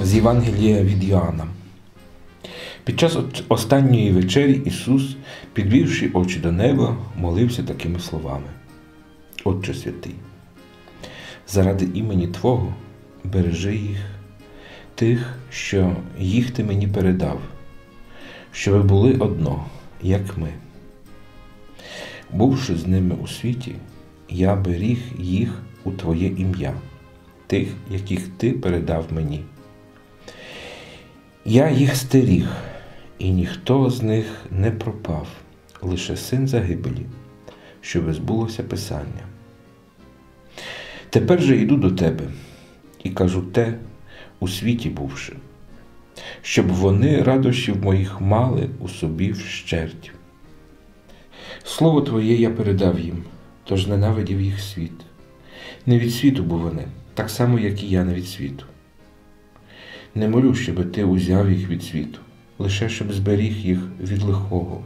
з Євангелія від Йоанна. Під час останньої вечері Ісус, підвівши очі до неба, молився такими словами: Отче святий, заради імені Твого бережи їх, тих, що їх ти мені передав, щоб були одно, як ми. Бувши з ними у світі, я беріг їх у Твоє ім'я, тих, яких Ти передав мені. Я їх стеріг, і ніхто з них не пропав, лише син загибелі, щоб збулося Писання. Тепер же йду до тебе і кажу те, у світі бувши, щоб вони радощів моїх мали у собі вщерть. Слово Твоє я передав їм, тож ненавидів їх світ. Не від світу був вони, так само, як і я не від світу. Не молю, щоб ти узяв їх від світу, лише щоб зберіг їх від лихого.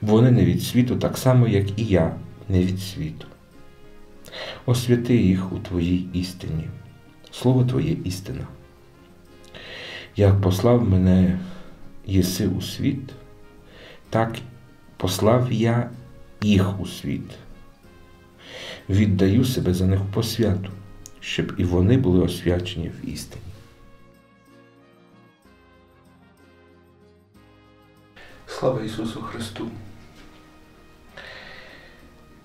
Вони не від світу, так само, як і я не від світу. Освяти їх у Твоїй істині. Слово Твоє істина. Як послав мене єси у світ, так послав я їх у світ. Віддаю себе за них по святу, щоб і вони були освячені в істині. Слава Ісусу Христу!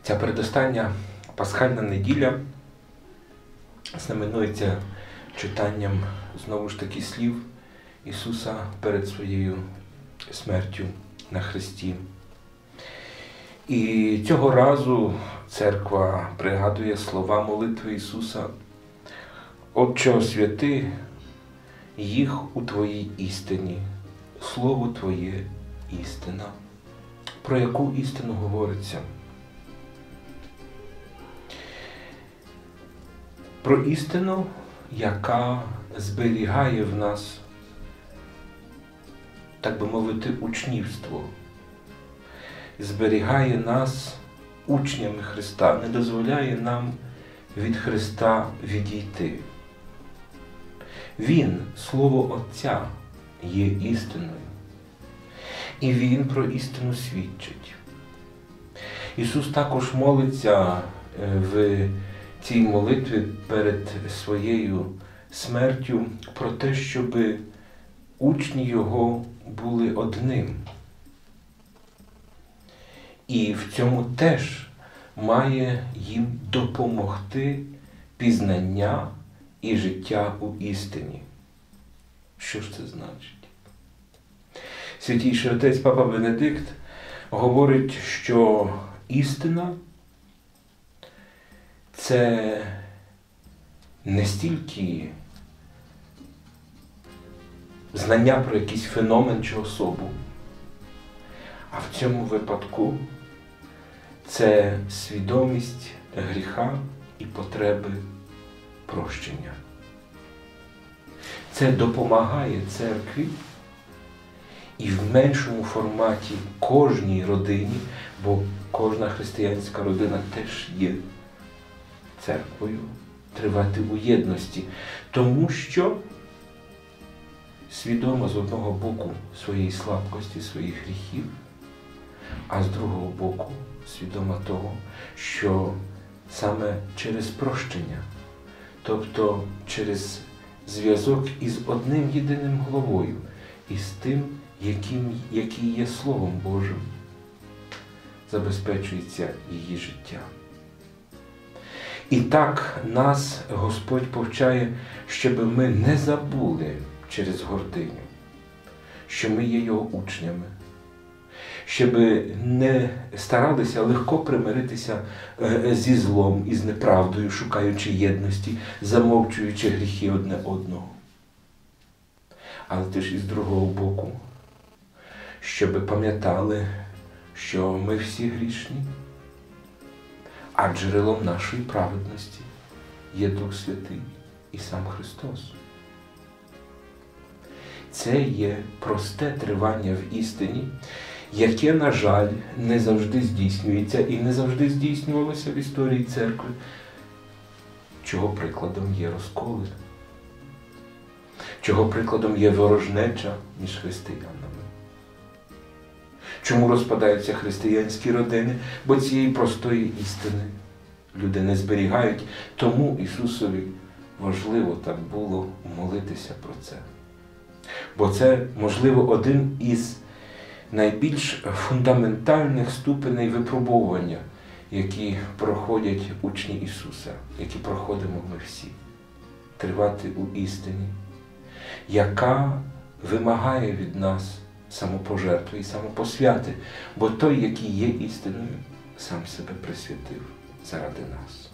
Ця передостання пасхальна неділя знаменується читанням знову ж таки слів Ісуса перед своєю смертю на Христі. І цього разу церква пригадує слова молитви Ісуса, Отче освяти їх у Твоїй істині, Слово Твоє істина. Про яку істину говориться? Про істину, яка зберігає в нас, так би мовити, учнівство, зберігає нас учнями Христа, не дозволяє нам від Христа відійти. Він, Слово Отця, є істиною. І Він про істину свідчить. Ісус також молиться в цій молитві перед своєю смертю про те, щоб учні Його були одним. І в цьому теж має їм допомогти пізнання і життя у істині. Що ж це значить? Святійший отець Папа Бенедикт говорить, що істина це не стільки знання про якийсь феномен чи особу, а в цьому випадку це свідомість гріха і потреби прощення. Це допомагає церкві і в меншому форматі кожній родині, бо кожна християнська родина теж є церквою, тривати у єдності, тому що свідомо з одного боку своєї слабкості, своїх гріхів, а з другого боку свідомо того, що саме через прощення, тобто через зв'язок із одним єдиним головою, і з тим, яким, який є Словом Божим, забезпечується її життя. І так нас Господь повчає, щоб ми не забули через гординю, що ми є Його учнями, щоб не старалися легко примиритися е, зі злом і з неправдою, шукаючи єдності, замовчуючи гріхи одне одного. Але теж і з другого боку, щоб пам'ятали, що ми всі грішні а джерелом нашої праведності є Дух Святий і сам Христос. Це є просте тривання в істині, яке, на жаль, не завжди здійснюється і не завжди здійснювалося в історії церкви, чого прикладом є розколи. Чого прикладом є ворожнеча між християнами. Чому розпадаються християнські родини? Бо цієї простої істини люди не зберігають, тому Ісусові важливо так було молитися про це. Бо це, можливо, один із найбільш фундаментальних ступеней випробування, які проходять учні Ісуса, які проходимо ми всі, тривати у істині, яка вимагає від нас самопожертви і самопосвяти, бо той, який є істиною, сам себе присвятив заради нас.